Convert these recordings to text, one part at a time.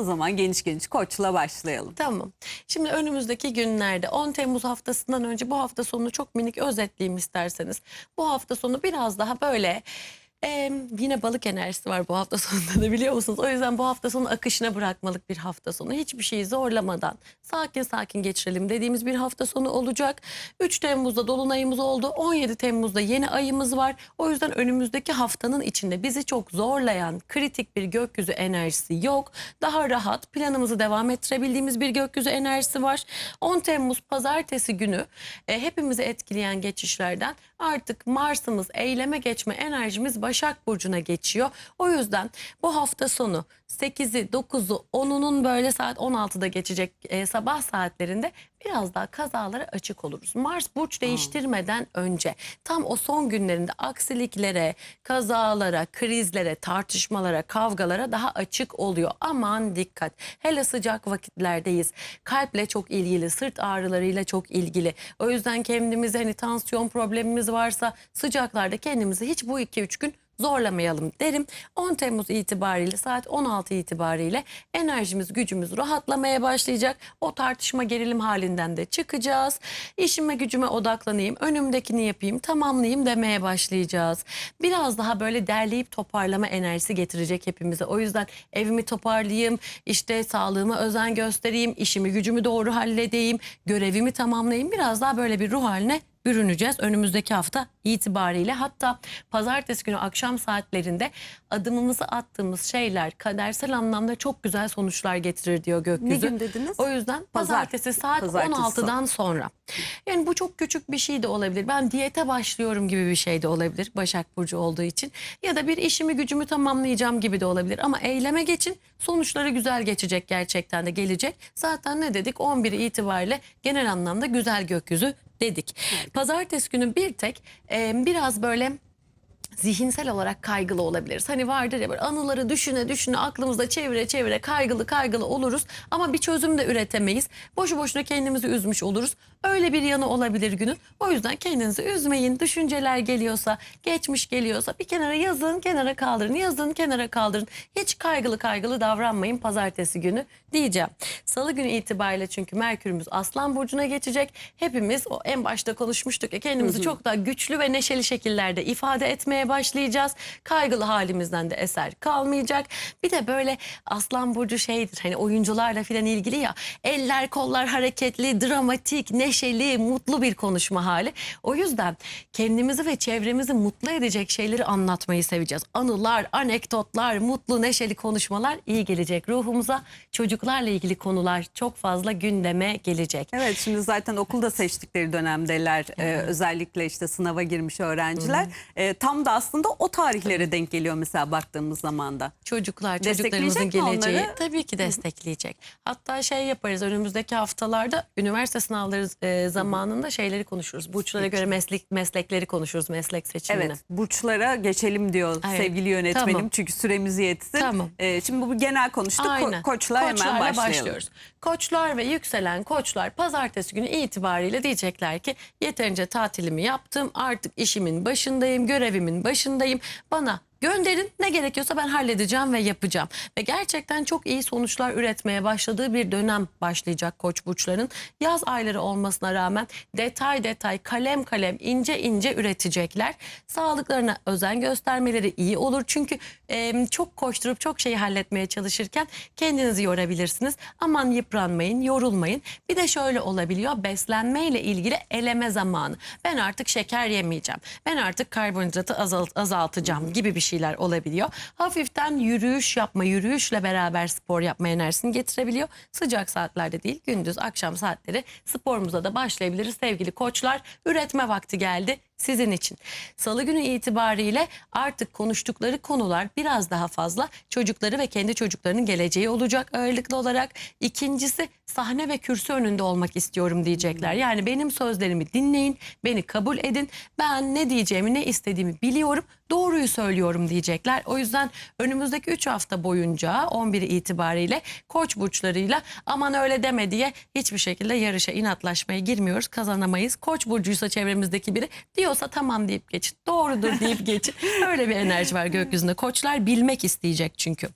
O zaman geniş geniş koçla başlayalım. Tamam. Şimdi önümüzdeki günlerde 10 Temmuz haftasından önce bu hafta sonunu çok minik özetleyeyim isterseniz. Bu hafta sonu biraz daha böyle e, yine balık enerjisi var bu hafta sonunda da biliyor musunuz? O yüzden bu hafta sonu akışına bırakmalık bir hafta sonu. Hiçbir şeyi zorlamadan sakin sakin geçirelim dediğimiz bir hafta sonu olacak. 3 Temmuz'da dolunayımız oldu. 17 Temmuz'da yeni ayımız var. O yüzden önümüzdeki haftanın içinde bizi çok zorlayan kritik bir gökyüzü enerjisi yok. Daha rahat planımızı devam ettirebildiğimiz bir gökyüzü enerjisi var. 10 Temmuz pazartesi günü e, hepimizi etkileyen geçişlerden artık Mars'ımız eyleme geçme enerjimiz Başak Burcu'na geçiyor. O yüzden bu hafta sonu 8'i 9'u 10'unun böyle saat 16'da geçecek e, sabah saatlerinde biraz daha kazalara açık oluruz. Mars burç değiştirmeden önce tam o son günlerinde aksiliklere, kazalara, krizlere, tartışmalara, kavgalara daha açık oluyor. Aman dikkat. Hele sıcak vakitlerdeyiz. Kalple çok ilgili, sırt ağrılarıyla çok ilgili. O yüzden kendimize hani tansiyon problemimiz varsa sıcaklarda kendimizi hiç bu 2-3 gün zorlamayalım derim. 10 Temmuz itibariyle saat 16 itibariyle enerjimiz gücümüz rahatlamaya başlayacak. O tartışma gerilim halinden de çıkacağız. İşime gücüme odaklanayım, önümdekini yapayım, tamamlayayım demeye başlayacağız. Biraz daha böyle derleyip toparlama enerjisi getirecek hepimize. O yüzden evimi toparlayayım, işte sağlığıma özen göstereyim, işimi gücümü doğru halledeyim, görevimi tamamlayayım. Biraz daha böyle bir ruh haline bürüneceğiz önümüzdeki hafta itibariyle. Hatta pazartesi günü akşam saatlerinde adımımızı attığımız şeyler kadersel anlamda çok güzel sonuçlar getirir diyor gökyüzü. Ne gün dediniz? O yüzden Pazar. pazartesi saat Pazartesi 16'dan sonra. Yani bu çok küçük bir şey de olabilir. Ben diyete başlıyorum gibi bir şey de olabilir Başak Burcu olduğu için. Ya da bir işimi gücümü tamamlayacağım gibi de olabilir. Ama eyleme geçin sonuçları güzel geçecek gerçekten de gelecek. Zaten ne dedik 11 itibariyle genel anlamda güzel gökyüzü dedik. Pazartesi günü bir tek e, biraz böyle zihinsel olarak kaygılı olabiliriz. Hani vardır ya böyle anıları düşüne düşüne aklımızda çevire çevire kaygılı kaygılı oluruz ama bir çözüm de üretemeyiz. Boşu boşuna kendimizi üzmüş oluruz. Öyle bir yanı olabilir günün. O yüzden kendinizi üzmeyin. Düşünceler geliyorsa, geçmiş geliyorsa bir kenara yazın, kenara kaldırın. Yazın, kenara kaldırın. Hiç kaygılı kaygılı davranmayın pazartesi günü diyeceğim. Salı günü itibariyle çünkü Merkürümüz Aslan Burcu'na geçecek. Hepimiz o en başta konuşmuştuk ya kendimizi çok daha güçlü ve neşeli şekillerde ifade etmeye başlayacağız. Kaygılı halimizden de eser kalmayacak. Bir de böyle Aslan Burcu şeydir hani oyuncularla filan ilgili ya eller kollar hareketli, dramatik, neşeli, mutlu bir konuşma hali. O yüzden kendimizi ve çevremizi mutlu edecek şeyleri anlatmayı seveceğiz. Anılar, anekdotlar, mutlu, neşeli konuşmalar iyi gelecek ruhumuza. Çocuklarla ilgili konular çok fazla gündeme gelecek. Evet şimdi zaten okulda seçtikleri dönemdeler Ee, özellikle işte sınava girmiş öğrenciler. Ee, tam da aslında o tarihlere denk geliyor mesela baktığımız zaman da. Çocuklar, Destekleyecek çocuklarımızın mi geleceği onları? tabii ki destekleyecek. Hatta şey yaparız önümüzdeki haftalarda üniversite sınavları e, zamanında şeyleri konuşuruz. Burçlara göre meslek meslekleri konuşuruz, meslek seçimini. Evet burçlara geçelim diyor Evet, sevgili yönetmenim tamam. çünkü süremiz yetsin. Tamam. Ee, şimdi bu genel konuştuk Ko- Aynen. koçla hemen Koçlarla başlayalım. başlıyoruz. Koçlar ve yükselen koçlar pazartesi günü itibariyle diyecekler ki yeterince tatilimi yaptım artık işimin başındayım görevimin başındayım bana gönderin ne gerekiyorsa ben halledeceğim ve yapacağım. Ve gerçekten çok iyi sonuçlar üretmeye başladığı bir dönem başlayacak koç burçların. Yaz ayları olmasına rağmen detay detay kalem kalem ince ince üretecekler. Sağlıklarına özen göstermeleri iyi olur. Çünkü e, çok koşturup çok şeyi halletmeye çalışırken kendinizi yorabilirsiniz. Aman yıpranmayın, yorulmayın. Bir de şöyle olabiliyor. Beslenmeyle ilgili eleme zamanı. Ben artık şeker yemeyeceğim. Ben artık karbonhidratı azalt, azaltacağım gibi bir şeyler olabiliyor. Hafiften yürüyüş yapma, yürüyüşle beraber spor yapma enerjisini getirebiliyor. Sıcak saatlerde değil, gündüz, akşam saatleri sporumuza da başlayabiliriz sevgili koçlar. Üretme vakti geldi sizin için. Salı günü itibariyle artık konuştukları konular biraz daha fazla çocukları ve kendi çocuklarının geleceği olacak ağırlıklı olarak. İkincisi sahne ve kürsü önünde olmak istiyorum diyecekler. Yani benim sözlerimi dinleyin, beni kabul edin. Ben ne diyeceğimi, ne istediğimi biliyorum. Doğruyu söylüyorum diyecekler. O yüzden önümüzdeki 3 hafta boyunca 11 itibariyle koç burçlarıyla aman öyle deme diye hiçbir şekilde yarışa inatlaşmaya girmiyoruz. Kazanamayız. Koç burcuysa çevremizdeki biri diyor Diyorsa tamam deyip geçin. Doğrudur deyip geçin. Öyle bir enerji var gökyüzünde. Koçlar bilmek isteyecek çünkü.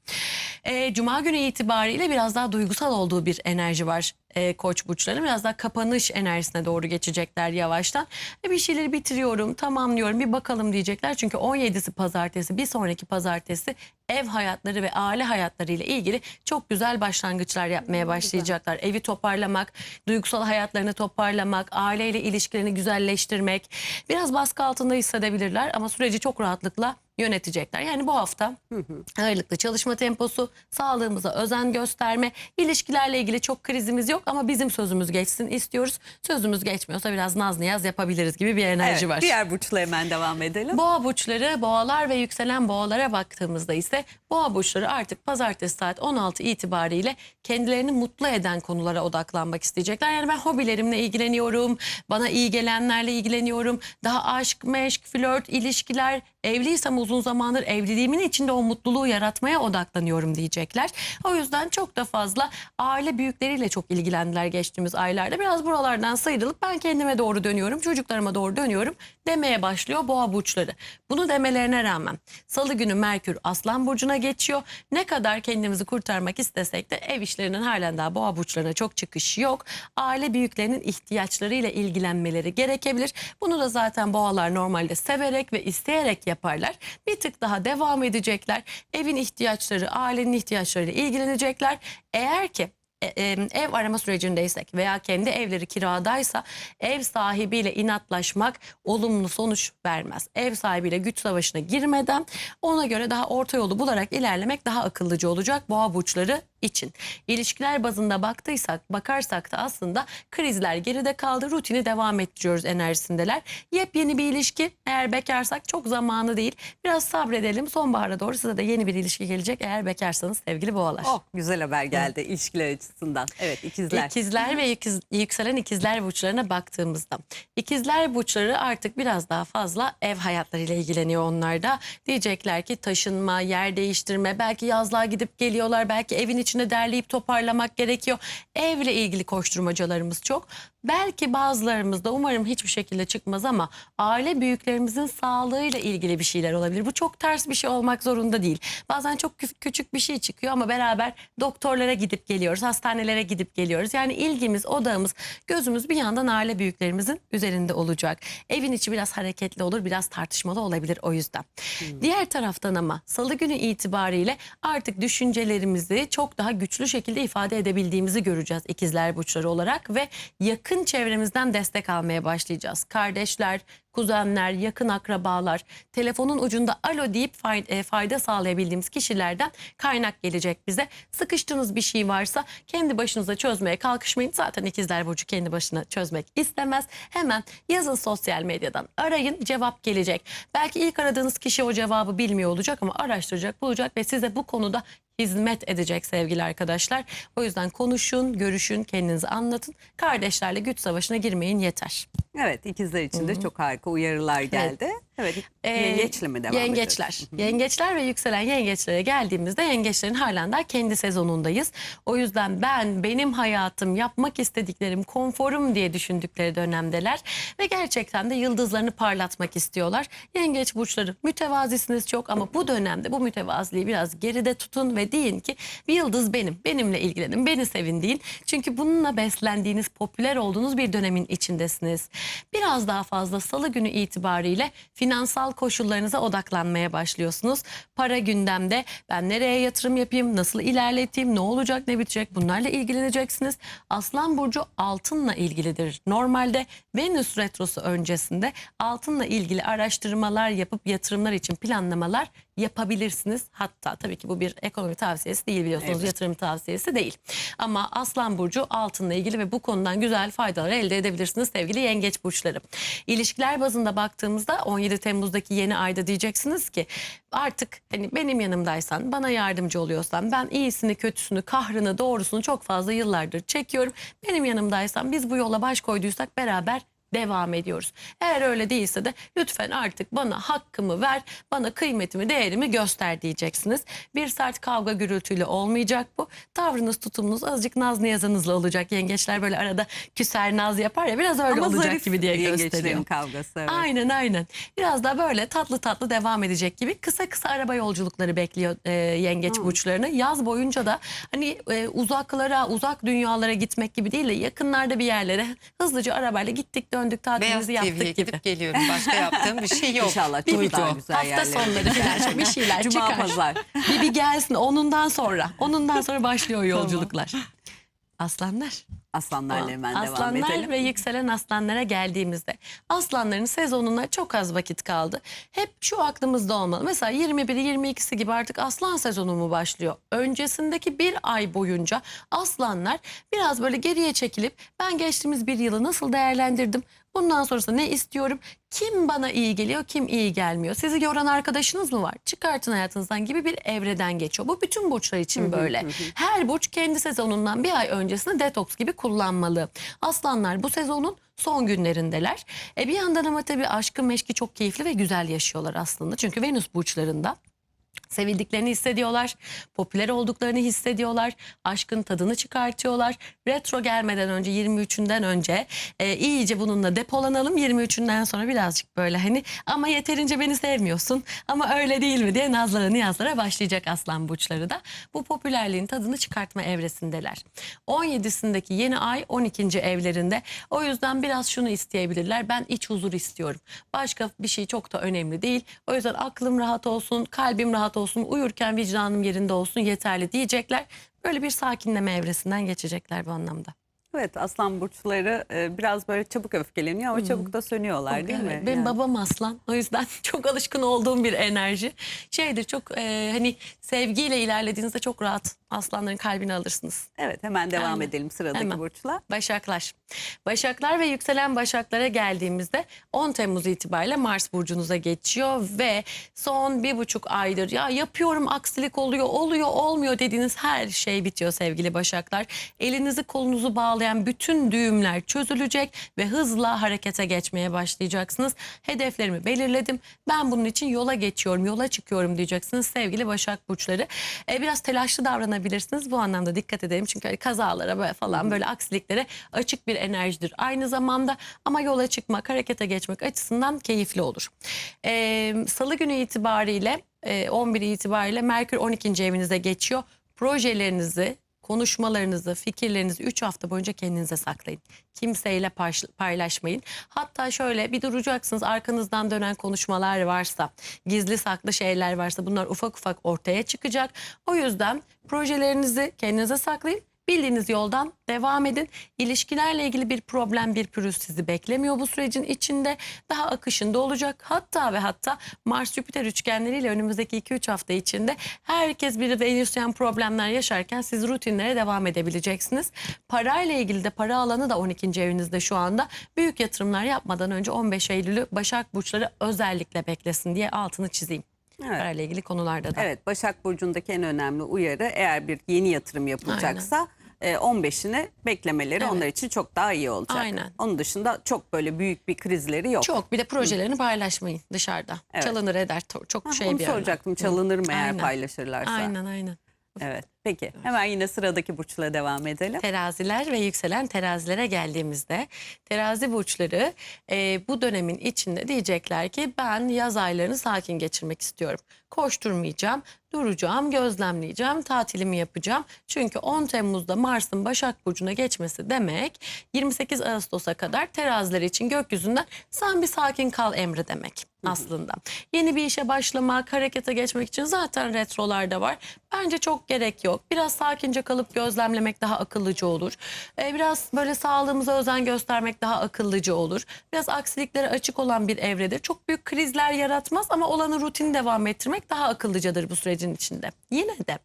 Ee, Cuma günü itibariyle biraz daha duygusal olduğu bir enerji var e, koç burçlarının biraz daha kapanış enerjisine doğru geçecekler yavaştan. E, bir şeyleri bitiriyorum, tamamlıyorum, bir bakalım diyecekler. Çünkü 17'si pazartesi, bir sonraki pazartesi ev hayatları ve aile hayatları ile ilgili çok güzel başlangıçlar yapmaya başlayacaklar. Evi toparlamak, duygusal hayatlarını toparlamak, aileyle ilişkilerini güzelleştirmek. Biraz baskı altında hissedebilirler ama süreci çok rahatlıkla yönetecekler. Yani bu hafta ağırlıklı çalışma temposu, sağlığımıza özen gösterme, ilişkilerle ilgili çok krizimiz yok ama bizim sözümüz geçsin istiyoruz. Sözümüz geçmiyorsa biraz naz niyaz yapabiliriz gibi bir enerji Evet, var. Diğer burçla hemen devam edelim. Boğa burçları, boğalar ve yükselen boğalara baktığımızda ise boğa burçları artık pazartesi saat 16 itibariyle kendilerini mutlu eden konulara odaklanmak isteyecekler. Yani ben hobilerimle ilgileniyorum, bana iyi gelenlerle ilgileniyorum. Daha aşk, meşk, flört, ilişkiler, evliysem uzun zamandır evliliğimin içinde o mutluluğu yaratmaya odaklanıyorum diyecekler. O yüzden çok da fazla aile büyükleriyle çok ilgilendiler geçtiğimiz aylarda. Biraz buralardan sıyrılıp ben kendime doğru dönüyorum, çocuklarıma doğru dönüyorum demeye başlıyor boğa burçları. Bunu demelerine rağmen salı günü Merkür Aslan Burcu'na geçiyor. Ne kadar kendimizi kurtarmak istesek de ev işlerinin halen daha boğa burçlarına çok çıkış yok. Aile büyüklerinin ihtiyaçlarıyla ilgilenmeleri gerekebilir. Bunu da zaten boğalar normalde severek ve isteyerek yaparlar. Bir tık daha devam edecekler. Evin ihtiyaçları, ailenin ihtiyaçlarıyla ilgilenecekler. Eğer ki ev arama sürecindeysek veya kendi evleri kiradaysa ev sahibiyle inatlaşmak olumlu sonuç vermez. Ev sahibiyle güç savaşına girmeden ona göre daha orta yolu bularak ilerlemek daha akıllıca olacak boğa burçları için. İlişkiler bazında baktıysak, bakarsak da aslında krizler geride kaldı. Rutini devam ettiriyoruz enerjisindeler. Yepyeni bir ilişki eğer bekarsak çok zamanı değil. Biraz sabredelim. Sonbahara doğru size de yeni bir ilişki gelecek eğer bekarsanız sevgili boğalar. Oh güzel haber geldi ilişkiler açısından. Evet ikizler. İkizler ve ikiz- yükselen ikizler burçlarına baktığımızda. ikizler burçları artık biraz daha fazla ev hayatlarıyla ilgileniyor onlar da. Diyecekler ki taşınma, yer değiştirme, belki yazlığa gidip geliyorlar, belki evin içinde derleyip toparlamak gerekiyor. Evle ilgili koşturmacalarımız çok. Belki bazılarımızda umarım hiçbir şekilde çıkmaz ama aile büyüklerimizin sağlığıyla ilgili bir şeyler olabilir. Bu çok ters bir şey olmak zorunda değil. Bazen çok kü- küçük bir şey çıkıyor ama beraber doktorlara gidip geliyoruz, hastanelere gidip geliyoruz. Yani ilgimiz, odağımız, gözümüz bir yandan aile büyüklerimizin üzerinde olacak. Evin içi biraz hareketli olur, biraz tartışmalı olabilir o yüzden. Diğer taraftan ama salı günü itibariyle artık düşüncelerimizi çok daha güçlü şekilde ifade edebildiğimizi göreceğiz ikizler burçları olarak ve yakın çevremizden destek almaya başlayacağız. Kardeşler, kuzenler, yakın akrabalar, telefonun ucunda alo deyip e, fayda sağlayabildiğimiz kişilerden kaynak gelecek bize. Sıkıştığınız bir şey varsa kendi başınıza çözmeye kalkışmayın. Zaten ikizler burcu kendi başına çözmek istemez. Hemen yazın sosyal medyadan arayın cevap gelecek. Belki ilk aradığınız kişi o cevabı bilmiyor olacak ama araştıracak, bulacak ve size bu konuda hizmet edecek sevgili arkadaşlar. O yüzden konuşun, görüşün, kendinizi anlatın. Kardeşlerle güç savaşına girmeyin yeter. Evet ikizler için de çok harika uyarılar geldi. Evet, Ee, yengeçle mi devam Yengeçler. ediyoruz? Yengeçler ve yükselen yengeçlere geldiğimizde yengeçlerin halen daha kendi sezonundayız. O yüzden ben, benim hayatım, yapmak istediklerim, konforum diye düşündükleri dönemdeler. Ve gerçekten de yıldızlarını parlatmak istiyorlar. Yengeç burçları mütevazisiniz çok ama bu dönemde bu mütevaziliği biraz geride tutun ve deyin ki bir yıldız benim, benimle ilgilenin, beni sevin deyin. Çünkü bununla beslendiğiniz, popüler olduğunuz bir dönemin içindesiniz. Biraz daha fazla salı günü itibariyle finansal koşullarınıza odaklanmaya başlıyorsunuz. Para gündemde ben nereye yatırım yapayım, nasıl ilerleteyim, ne olacak, ne bitecek bunlarla ilgileneceksiniz. Aslan Burcu altınla ilgilidir. Normalde Venüs Retrosu öncesinde altınla ilgili araştırmalar yapıp yatırımlar için planlamalar yapabilirsiniz. Hatta tabii ki bu bir ekonomi tavsiyesi değil biliyorsunuz Evet. yatırım tavsiyesi değil. Ama Aslan Burcu altınla ilgili ve bu konudan güzel faydalar elde edebilirsiniz sevgili yengeç burçları. İlişkiler bazında baktığımızda 17 Temmuz'daki yeni ayda diyeceksiniz ki artık hani benim yanımdaysan bana yardımcı oluyorsan ben iyisini kötüsünü kahrını doğrusunu çok fazla yıllardır çekiyorum. Benim yanımdaysan biz bu yola baş koyduysak beraber devam ediyoruz. Eğer öyle değilse de lütfen artık bana hakkımı ver, bana kıymetimi, değerimi göster diyeceksiniz. Bir sert kavga gürültüyle olmayacak bu. Tavrınız, tutumunuz azıcık naz niyazınızla olacak. Yengeçler böyle arada küser naz yapar ya biraz öyle Ama olacak zarif gibi diye gösteriyor. kavgası. Evet. Aynen aynen. Biraz da böyle tatlı tatlı devam edecek gibi kısa kısa araba yolculukları bekliyor e, yengeç burçlarını. Yaz boyunca da hani e, uzaklara, uzak dünyalara gitmek gibi değil de yakınlarda bir yerlere hızlıca arabayla gittik döndük Beyaz tatilimizi TV'ye yaptık gibi. gidip geliyorum. Başka yaptığım bir şey yok. İnşallah Bir çok video. daha güzel Hafta yerlere. sonları falan bir şeyler Cuma çıkar. pazar. Bir, bir gelsin onundan sonra. Onundan sonra başlıyor yolculuklar. Aslanlar. Aslanlarla hemen devam Aslanlar edelim. ve yükselen aslanlara geldiğimizde aslanların sezonuna çok az vakit kaldı. Hep şu aklımızda olmalı. Mesela 21'i 22'si gibi artık aslan sezonu mu başlıyor? Öncesindeki bir ay boyunca aslanlar biraz böyle geriye çekilip ben geçtiğimiz bir yılı nasıl değerlendirdim? Bundan sonrasında ne istiyorum? Kim bana iyi geliyor, kim iyi gelmiyor? Sizi yoran arkadaşınız mı var? Çıkartın hayatınızdan gibi bir evreden geçiyor. Bu bütün burçlar için böyle. Her burç kendi sezonundan bir ay öncesinde detoks gibi kullanmalı. Aslanlar bu sezonun son günlerindeler. E bir yandan ama tabii aşkı meşki çok keyifli ve güzel yaşıyorlar aslında. Çünkü Venüs burçlarında sevildiklerini hissediyorlar, popüler olduklarını hissediyorlar, aşkın tadını çıkartıyorlar. Retro gelmeden önce 23'ünden önce e, iyice bununla depolanalım. 23'ünden sonra birazcık böyle hani ama yeterince beni sevmiyorsun ama öyle değil mi diye nazlara niyazlara başlayacak aslan burçları da. Bu popülerliğin tadını çıkartma evresindeler. 17'sindeki yeni ay 12. evlerinde. O yüzden biraz şunu isteyebilirler. Ben iç huzur istiyorum. Başka bir şey çok da önemli değil. O yüzden aklım rahat olsun, kalbim rahat olsun, uyurken vicdanım yerinde olsun yeterli diyecekler. Böyle bir sakinleme evresinden geçecekler bu anlamda. Evet aslan burçları e, biraz böyle çabuk öfkeleniyor ama çabuk da sönüyorlar değil Evet, mi? Benim Yani. babam aslan. O yüzden çok alışkın olduğum bir enerji. Şeydir çok e, hani sevgiyle ilerlediğinizde çok rahat aslanların kalbini alırsınız. Evet hemen devam Aynen. edelim sıradaki Hemen. burçla. Başaklar. Başaklar ve yükselen başaklara geldiğimizde 10 Temmuz itibariyle Mars burcunuza geçiyor ve son bir buçuk aydır ya yapıyorum aksilik oluyor oluyor olmuyor dediğiniz her şey bitiyor sevgili başaklar. Elinizi kolunuzu bağlayan bütün düğümler çözülecek ve hızla harekete geçmeye başlayacaksınız. Hedeflerimi belirledim. Ben bunun için yola geçiyorum, yola çıkıyorum diyeceksiniz sevgili Başak burçları. E, biraz telaşlı davranabilirsiniz. Bu anlamda dikkat edelim. Çünkü hani kazalara böyle falan böyle aksiliklere açık bir enerjidir. Aynı zamanda ama yola çıkmak, harekete geçmek açısından keyifli olur. E, Salı günü itibariyle e, 11 itibariyle Merkür 12. evinize geçiyor. Projelerinizi, konuşmalarınızı, fikirlerinizi 3 hafta boyunca kendinize saklayın. Kimseyle paylaş- paylaşmayın. Hatta şöyle bir duracaksınız arkanızdan dönen konuşmalar varsa, gizli saklı şeyler varsa bunlar ufak ufak ortaya çıkacak. O yüzden projelerinizi kendinize saklayın. Bildiğiniz yoldan devam edin. İlişkilerle ilgili bir problem, bir pürüz sizi beklemiyor bu sürecin içinde. Daha akışında olacak. Hatta ve hatta Mars-Jüpiter üçgenleriyle önümüzdeki 2-3 hafta içinde herkes bir Venüsyen problemler yaşarken siz rutinlere devam edebileceksiniz. Parayla ilgili de para alanı da 12. evinizde şu anda. Büyük yatırımlar yapmadan önce 15 Eylül'ü Başak Burçları özellikle beklesin diye altını çizeyim. Evet. Parayla ilgili konularda da. Evet Başak Burcu'ndaki en önemli uyarı eğer bir yeni yatırım yapılacaksa e, 15'ini beklemeleri Evet. onlar için çok daha iyi olacak. Aynen. Onun dışında çok böyle büyük bir krizleri yok. Çok bir de projelerini paylaşmayın dışarıda. Evet. Çalınır eder çok Ha, şey bir soracaktım çalınır mı eğer Aynen. paylaşırlarsa? Aynen aynen. Evet. Peki hemen yine sıradaki burçla devam edelim. Teraziler ve yükselen terazilere geldiğimizde terazi burçları e, bu dönemin içinde diyecekler ki ben yaz aylarını sakin geçirmek istiyorum. Koşturmayacağım, duracağım, gözlemleyeceğim, tatilimi yapacağım. Çünkü 10 Temmuz'da Mars'ın Başak Burcu'na geçmesi demek 28 Ağustos'a kadar teraziler için gökyüzünden sen bir sakin kal emri demek aslında. Yeni bir işe başlamak, harekete geçmek için zaten retrolarda var. Bence çok gerek yok. Biraz sakince kalıp gözlemlemek daha akıllıca olur. Ee, biraz böyle sağlığımıza özen göstermek daha akıllıca olur. Biraz aksiliklere açık olan bir evredir. Çok büyük krizler yaratmaz ama olanı rutin devam ettirmek daha akıllıcadır bu sürecin içinde. Yine de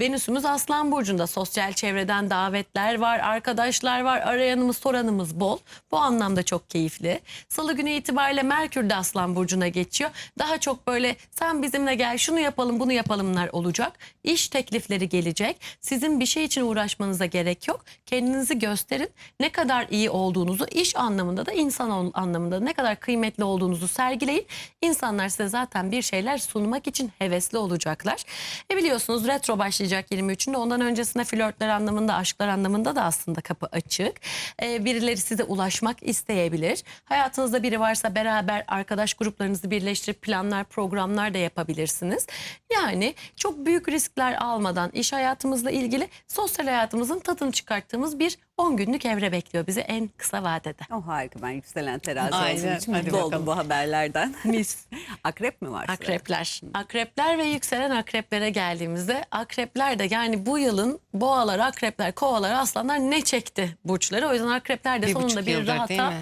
Venüs'ümüz Aslan Burcu'nda sosyal çevreden davetler var, arkadaşlar var, arayanımız soranımız bol. Bu anlamda çok keyifli. Salı günü itibariyle Merkür de Aslan Burcu'na geçiyor. Daha çok böyle sen bizimle gel şunu yapalım bunu yapalımlar olacak. İş teklifleri gelecek. Gelecek. Sizin bir şey için uğraşmanıza gerek yok. Kendinizi gösterin. Ne kadar iyi olduğunuzu iş anlamında da insan anlamında da ne kadar kıymetli olduğunuzu sergileyin. İnsanlar size zaten bir şeyler sunmak için hevesli olacaklar. E biliyorsunuz retro başlayacak 23'ünde. Ondan öncesinde flörtler anlamında, aşklar anlamında da aslında kapı açık. E, birileri size ulaşmak isteyebilir. Hayatınızda biri varsa beraber arkadaş gruplarınızı birleştirip planlar, programlar da yapabilirsiniz. Yani çok büyük riskler almadan iş hayatımızla ilgili sosyal hayatımızın tadını çıkarttığımız bir 10 günlük evre bekliyor bizi en kısa vadede. O harika ben yükselen terazi olduğum Aynen, için hadi mutlu oldum bu haberlerden. Mis. Akrep mi var? sırada? Akrepler. Akrepler ve yükselen akreplere geldiğimizde akrepler de yani bu yılın boğalar, akrepler, kovalar, aslanlar ne çekti burçları. O yüzden akrepler de Bir sonunda bir rahata mi?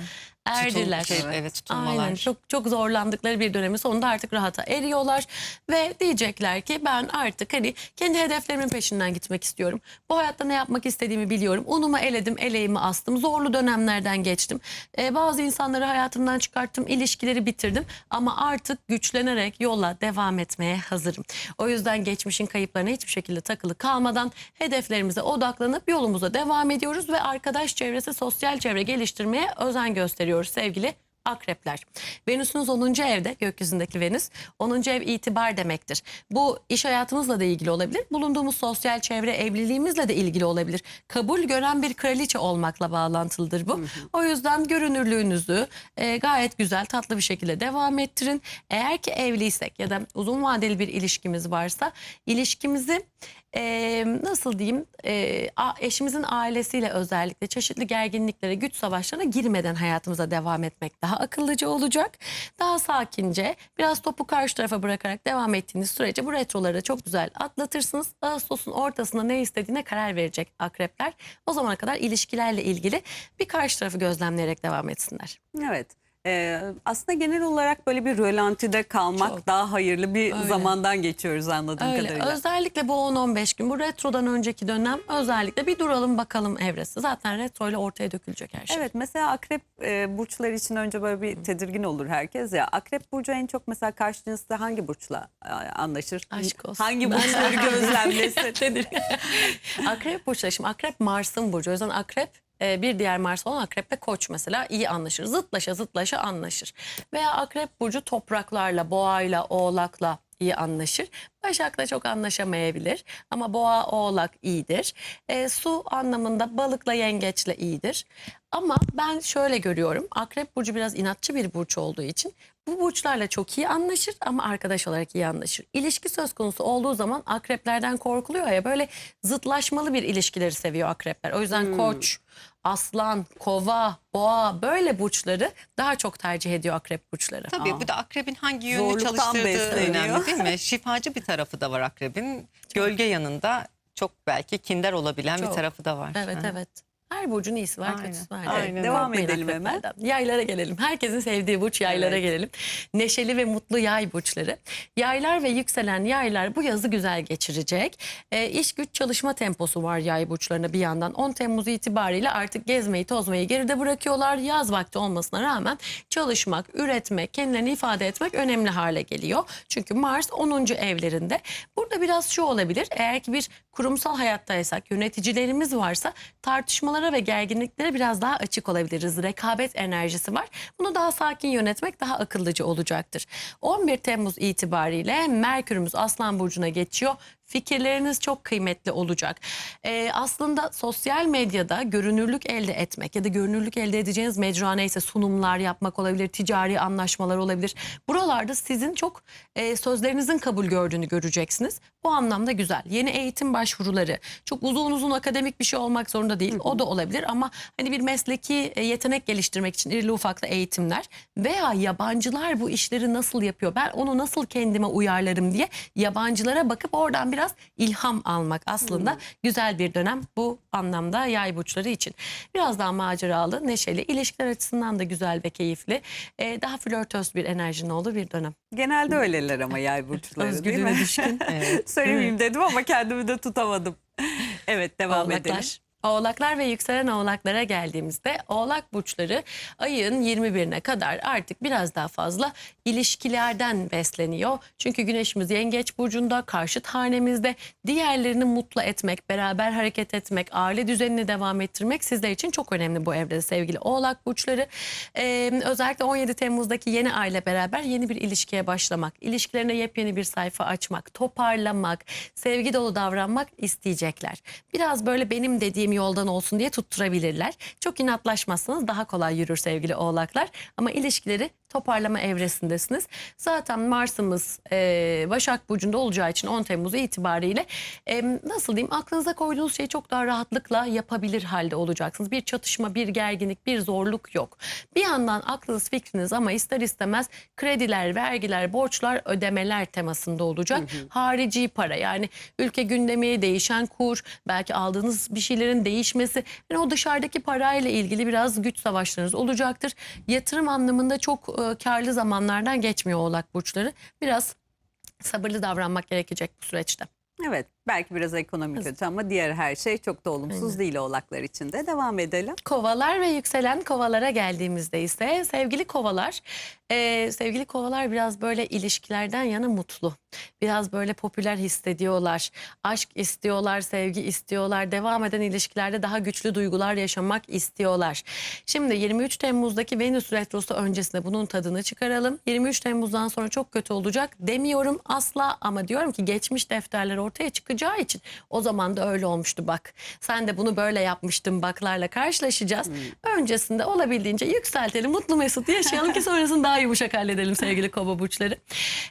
Erdiler. Tutulmuş, evet, evet, tutulmalar. Aynen çok çok zorlandıkları bir dönemi sonunda artık rahata eriyorlar ve diyecekler ki ben artık hani kendi hedeflerimin peşinden gitmek istiyorum. Bu hayatta ne yapmak istediğimi biliyorum. Unumu eledim, eleğimi astım. Zorlu dönemlerden geçtim. Ee, bazı insanları hayatımdan çıkarttım, ilişkileri bitirdim ama artık güçlenerek yola devam etmeye hazırım. O yüzden geçmişin kayıplarına hiçbir şekilde takılı kalmadan hedeflerimize odaklanıp yolumuza devam ediyoruz ve arkadaş çevresi, sosyal çevre geliştirmeye özen gösteriyoruz sevgili akrepler. Venüs'ünüz 10. evde gökyüzündeki Venüs 10. ev itibar demektir. Bu iş hayatımızla da ilgili olabilir. Bulunduğumuz sosyal çevre evliliğimizle de ilgili olabilir. Kabul gören bir kraliçe olmakla bağlantılıdır bu. O yüzden görünürlüğünüzü e, gayet güzel tatlı bir şekilde devam ettirin. Eğer ki evliysek ya da uzun vadeli bir ilişkimiz varsa ilişkimizi e, nasıl diyeyim e, eşimizin ailesiyle özellikle çeşitli gerginliklere güç savaşlarına girmeden hayatımıza devam etmek daha akıllıca olacak. Daha sakince biraz topu karşı tarafa bırakarak devam ettiğiniz sürece bu retroları çok güzel atlatırsınız. Ağustos'un ortasında ne istediğine karar verecek akrepler. O zamana kadar ilişkilerle ilgili bir karşı tarafı gözlemleyerek devam etsinler. Evet. Ee, aslında genel olarak böyle bir rölantide kalmak Çok. daha hayırlı bir Öyle. zamandan geçiyoruz anladığım Öyle. kadarıyla. Özellikle bu 10-15 gün bu retrodan önceki dönem özellikle bir duralım bakalım evresi. Zaten retro ile ortaya dökülecek her şey. Evet mesela akrep e, burçları için önce böyle bir tedirgin olur herkes ya. Akrep burcu en çok mesela karşı cinste hangi burçla e, anlaşır? Aşk olsun. Hangi burçları gözlemlesin? Akrep burçları şimdi akrep Mars'ın burcu. O yüzden akrep e, bir diğer Mars olan akrep ve koç mesela iyi anlaşır. Zıtlaşa zıtlaşa anlaşır. Veya akrep burcu topraklarla, boğayla, oğlakla iyi anlaşır. Başak'la çok anlaşamayabilir ama boğa, oğlak iyidir. E, su anlamında balıkla, yengeçle iyidir. Ama ben şöyle görüyorum. Akrep burcu biraz inatçı bir burç olduğu için bu burçlarla çok iyi anlaşır ama arkadaş olarak iyi anlaşır. İlişki söz konusu olduğu zaman akreplerden korkuluyor ya böyle zıtlaşmalı bir ilişkileri seviyor akrepler. O yüzden koç, aslan, kova, boğa böyle burçları daha çok tercih ediyor akrep burçları. Tabii Aa. bu da akrebin hangi yönünü Zorluktan çalıştırdığı besleniyor. önemli değil mi? Şifacı bir tarafı da var akrebin. Gölge yanında çok belki kinder olabilen Çok. bir tarafı da var. Evet Hı. evet. Her burcun iyisi var, Aynen. kötüsü var. Aynen öyle. Devam Korkmayın edelim hemen. Yaylara gelelim. Herkesin sevdiği burç yaylara Evet. gelelim. Neşeli ve mutlu yay burçları. Yaylar ve yükselen yaylar bu yazı güzel geçirecek. E, iş güç çalışma temposu var yay burçlarına bir yandan. 10 Temmuz itibariyle artık gezmeyi tozmayı geride bırakıyorlar. Yaz vakti olmasına rağmen çalışmak, üretmek, kendilerini ifade etmek önemli hale geliyor. Çünkü Mars 10. evlerinde. Burada biraz şu olabilir. Eğer ki bir kurumsal hayattaysak, yöneticilerimiz varsa tartışmalara ve gerginliklere biraz daha açık olabiliriz. Rekabet enerjisi var. Bunu daha sakin yönetmek daha akıllıca olacaktır. 11 Temmuz itibariyle Merkürümüz Aslan Burcu'na geçiyor. Fikirleriniz çok kıymetli olacak. Ee, aslında sosyal medyada görünürlük elde etmek ya da görünürlük elde edeceğiniz mecra neyse sunumlar yapmak olabilir, ticari anlaşmalar olabilir. Buralarda sizin çok e, sözlerinizin kabul gördüğünü göreceksiniz. Bu anlamda güzel. Yeni eğitim başvuruları çok uzun uzun akademik bir şey olmak zorunda değil. O da olabilir ama hani bir mesleki e, yetenek geliştirmek için irili ufaklı eğitimler veya yabancılar bu işleri nasıl yapıyor? Ben onu nasıl kendime uyarlarım diye yabancılara bakıp oradan biraz ilham almak aslında güzel bir dönem bu anlamda yay burçları için. Biraz daha maceralı, neşeli, ilişkiler açısından da güzel ve keyifli. e, daha flörtöz bir enerjinin olduğu bir dönem. Genelde öyleler ama yay burçları değil Özgürlüğüne mi? düşkün. Evet. Söylemeyeyim dedim ama kendimi de tutamadım. Evet devam edelim. Oğlaklar. Ve yükselen oğlaklara geldiğimizde oğlak burçları ayın 21'ine kadar artık biraz daha fazla ilişkilerden besleniyor. Çünkü güneşimiz yengeç burcunda, karşıt hanemizde diğerlerini mutlu etmek, beraber hareket etmek, aile düzenini devam ettirmek sizler için çok önemli bu evrede sevgili oğlak burçları. Ee, özellikle 17 Temmuz'daki yeni aile beraber yeni bir ilişkiye başlamak, ilişkilerine yepyeni bir sayfa açmak, toparlamak, sevgi dolu davranmak isteyecekler. Biraz böyle benim dediğim yoldan olsun diye tutturabilirler. Çok inatlaşmazsanız daha kolay yürür sevgili oğlaklar. Ama ilişkileri toparlama evresindesiniz. Zaten Mars'ımız e, Başak Burcu'nda olacağı için 10 Temmuz itibariyle e, nasıl diyeyim aklınıza koyduğunuz şeyi çok daha rahatlıkla yapabilir halde olacaksınız. Bir çatışma, bir gerginlik, bir zorluk yok. Bir yandan aklınız fikriniz ama ister istemez krediler, vergiler, borçlar, ödemeler temasında olacak. Harici para yani ülke gündemi, değişen kur, belki aldığınız bir şeylerin değişmesi. Yani o dışarıdaki parayla ilgili biraz güç savaşlarınız olacaktır. Yatırım anlamında çok e, karlı zamanlardan geçmiyor oğlak burçları. Biraz sabırlı davranmak gerekecek bu süreçte. Evet belki biraz ekonomi kötü ama diğer her şey çok da olumsuz değil oğlaklar için de. Devam edelim. Kovalar ve yükselen kovalara geldiğimizde ise sevgili kovalar, e, sevgili kovalar biraz böyle ilişkilerden yana mutlu. Biraz böyle popüler hissediyorlar. Aşk istiyorlar, sevgi istiyorlar. Devam eden ilişkilerde daha güçlü duygular yaşamak istiyorlar. Şimdi 23 Temmuz'daki Venüs Retrosu öncesinde bunun tadını çıkaralım. 23 Temmuz'dan sonra çok kötü olacak demiyorum asla ama diyorum ki geçmiş defterler ortaya çıkacağı için o zaman da öyle olmuştu bak. Sen de bunu böyle yapmıştın baklarla karşılaşacağız. Öncesinde olabildiğince yükseltelim, mutlu mesut yaşayalım ki sonrasını daha yumuşak halledelim sevgili kova burçları.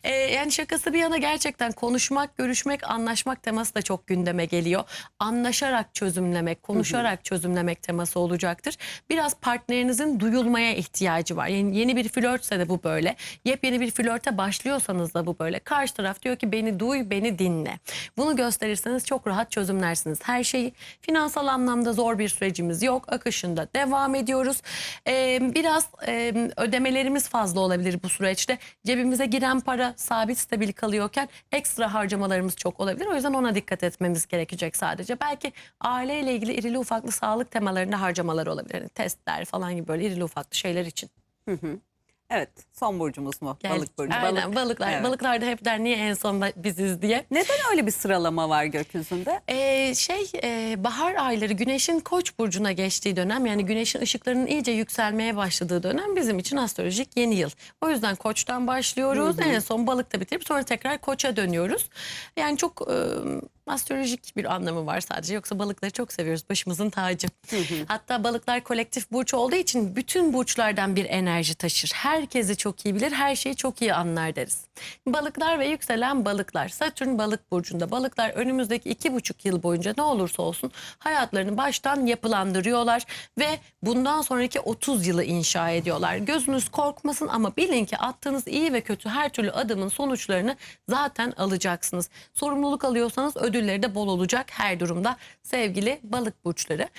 Ee, yani şakası bir yana gerçekten konuşmak, görüşmek, anlaşmak teması da çok gündeme geliyor. Anlaşarak çözümlemek, konuşarak çözümlemek teması olacaktır. Biraz partnerinizin duyulmaya ihtiyacı var. Yani yeni bir flörtse de bu böyle. Yepyeni bir flörte başlıyorsanız da bu böyle. Karşı taraf diyor ki beni duy, beni dinle. Bunu gösterirseniz çok rahat çözümlersiniz her şeyi. Finansal anlamda zor bir sürecimiz yok. Akışında devam ediyoruz. Ee, biraz e, ödemelerimiz fazla olabilir bu süreçte. Cebimize giren para sabit stabil kalıyorken ekstra harcamalarımız çok olabilir. O yüzden ona dikkat etmemiz gerekecek sadece. Belki aileyle ilgili irili ufaklı sağlık temalarında harcamalar olabilir. Yani testler falan gibi böyle irili ufaklı şeyler için. Evet son burcumuz mu? Gel- Balık burcu. Aynen Balık. balıklar. Evet. Balıklar da hep der niye en son biziz diye. Neden öyle bir sıralama var gökyüzünde? Ee, şey e, bahar ayları güneşin koç burcuna geçtiği dönem yani güneşin ışıklarının iyice yükselmeye başladığı dönem bizim için astrolojik yeni yıl. O yüzden koçtan başlıyoruz en son balıkta bitirip sonra tekrar koça dönüyoruz. Yani çok e, astrolojik bir anlamı var sadece yoksa balıkları çok seviyoruz başımızın tacı. Hatta balıklar kolektif burç olduğu için bütün burçlardan bir enerji taşır. Herkesi çok iyi bilir her şeyi çok iyi anlar deriz. Balıklar ve yükselen balıklar. Satürn balık burcunda. Balıklar önümüzdeki iki buçuk yıl boyunca ne olursa olsun hayatlarını baştan yapılandırıyorlar ve bundan sonraki 30 yılı inşa ediyorlar. Gözünüz korkmasın ama bilin ki attığınız iyi ve kötü her türlü adımın sonuçlarını zaten alacaksınız. Sorumluluk alıyorsanız ödülleri de bol olacak her durumda sevgili balık burçları.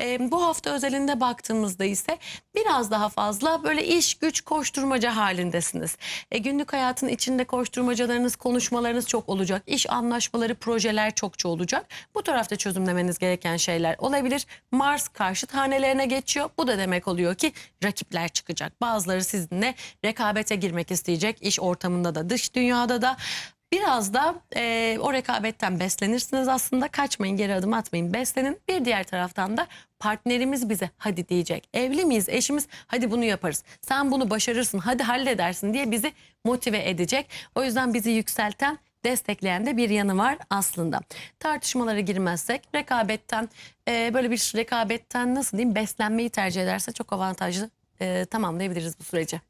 Ee, bu hafta özelinde baktığımızda ise biraz daha fazla böyle iş güç koşturmaca halindesiniz. E, günlük hayatın içinde koşturmacalarınız, konuşmalarınız çok olacak. İş anlaşmaları, projeler çokça olacak. Bu tarafta çözümlemeniz gereken şeyler olabilir. Mars karşıt hanelerine geçiyor. Bu da demek oluyor ki rakipler çıkacak. Bazıları sizinle rekabete girmek isteyecek. İş ortamında da dış dünyada da. Biraz da e, o rekabetten beslenirsiniz aslında. Kaçmayın, geri adım atmayın, beslenin. Bir diğer taraftan da partnerimiz bize hadi diyecek. Evli miyiz, eşimiz hadi bunu yaparız. Sen bunu başarırsın, hadi halledersin diye bizi motive edecek. O yüzden bizi yükselten destekleyen de bir yanı var aslında. Tartışmalara girmezsek rekabetten e, böyle bir rekabetten nasıl diyeyim beslenmeyi tercih ederse çok avantajlı e, tamamlayabiliriz bu süreci.